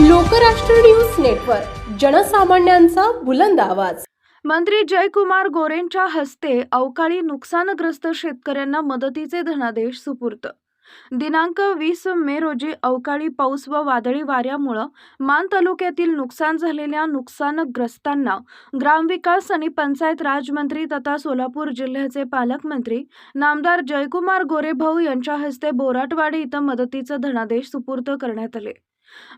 Lokrashtra news network जनसामान्यांचा बुलंद आवाज. मंत्री जयकुमार गोरेंच्या हस्ते अवकाळी नुकसानग्रस्त शेतकऱ्यांना मदतीचे धनादेश सुपूर्त दिनांक वीस मे रोजी अवकाळी पाऊस व वादळी वाऱ्यामुळं मान तालुक्यातील नुकसान झालेल्या नुकसानग्रस्तांना ग्रामविकास आणि पंचायत राजमंत्री तथा सोलापूर जिल्ह्याचे पालकमंत्री नामदार जयकुमार गोरेभाऊ यांच्या हस्ते बोराटवाडी इथं मदतीचं धनादेश सुपूर्त करण्यात आले.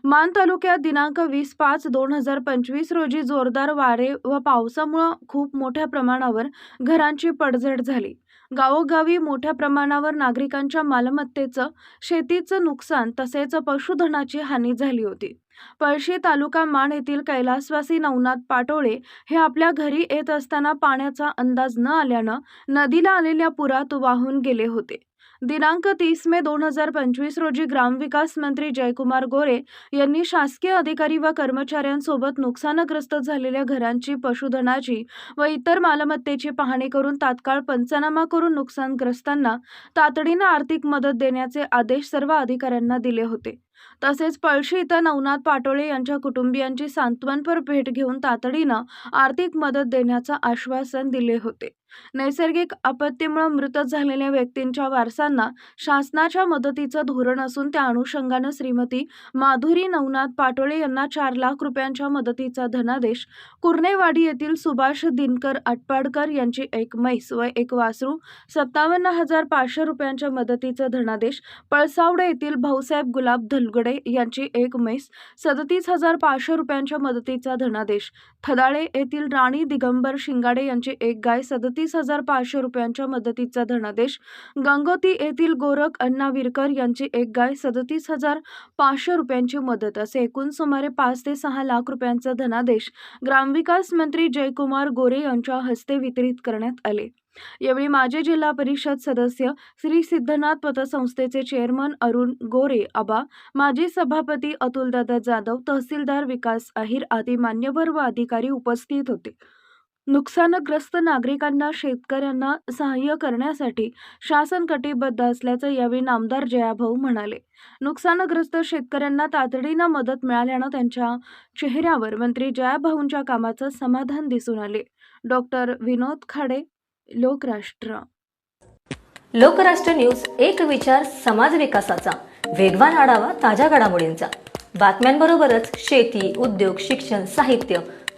मान तालुक्यात दिनांक वीस पाच दोन हजार पंचवीस रोजी जोरदार वारे व पावसामुळं खूप मोठ्या प्रमाणावर घरांची पडझड झाली. गावोगावी मोठ्या प्रमाणावर नागरिकांच्या मालमत्तेचं शेतीचं नुकसान तसेच पशुधनाची हानी झाली होती. पळशी तालुका मान येथील कैलासवासी नवनाथ पाटोळे हे आपल्या घरी येत असताना पाण्याचा अंदाज न आल्यानं नदीला आलेल्या पुरात वाहून गेले होते. दिनांक तीस मे दोन हजार पंचवीस रोजी ग्रामविकास मंत्री जयकुमार गोरे यांनी शासकीय अधिकारी व कर्मचाऱ्यांसोबत नुकसानग्रस्त झालेल्या घरांची पशुधनाची व इतर मालमत्तेची पाहणी करून तात्काळ पंचनामा करून नुकसानग्रस्तांना तातडीनं आर्थिक मदत देण्याचे आदेश सर्व अधिकाऱ्यांना दिले होते. तसेच पळशी इथं नवनाथ पाटोळे यांच्या कुटुंबियांची सांत्वनपर भेट घेऊन तातडीनं आर्थिक मदत देण्याचं आश्वासन दिले होते. नैसर्गिक आपत्तीमुळे मृत झालेल्या व्यक्तींच्या वारसांना शासनाच्या मदतीचं धोरण असून त्या अनुषंगानं श्रीमती माधुरी नवनाथ पाटोळे यांना चार लाख रुपयांच्या मदतीचा धनादेश. कुर्नेवाडी येथील सुभाष दिनकर आटपाडकर यांची एक म्हैस व एक वासरू. सत्तावन्न हजार पाचशे रुपयांच्या मदतीचा धनादेश. पळसावडे येथील भाऊसाहेब गुलाब धलगडे यांची एक म्हैस. सदतीस हजार पाचशे रुपयांच्या मदतीचा धनादेश. थदाळे येथील राणी दिगंबर शिंगाडे यांची एक गाय. सदतीस हजार पाचशे रुपयांच्या मदतीचा धनादेश. गंगोती येथील गोरख अण्णा विरकर यांची एक गाय सदतीस हजार पाचशे रुपयांची मदत असे एकूण सुमारे पाच ते सहा लाख रुपयांचा धनादेश ग्रामविकास मंत्री जयकुमार गोरे यांच्या हस्ते वितरित करण्यात आले. यावेळी माजी जिल्हा परिषद सदस्य श्री सिद्धनाथ पतसंस्थेचे चेअरमन अरुण गोरे आबा माजी सभापती अतुलदादा जाधव तहसीलदार विकास अहिर आदी मान्यवर व अधिकारी उपस्थित होते. नुकसानग्रस्त नागरिकांना शेतकऱ्यांना सहाय्य करण्यासाठी शासन कटिबद्ध असल्याचं यावेळी नामदार जयाभाऊ म्हणाले. नुकसानग्रस्त शेतकऱ्यांना तातडीनं मदत मिळाल्यानं त्यांच्या चेहऱ्यावर मंत्री जयाभाऊंच्या कामाचं समाधान दिसून आले. डॉक्टर विनोद खाडे लोकराष्ट्र. लोकराष्ट्र न्यूज एक विचार समाज विकासाचा. वेगवान आढावा ताज्या घडामोडींचा. बातम्यांबरोबरच शेती उद्योग शिक्षण साहित्य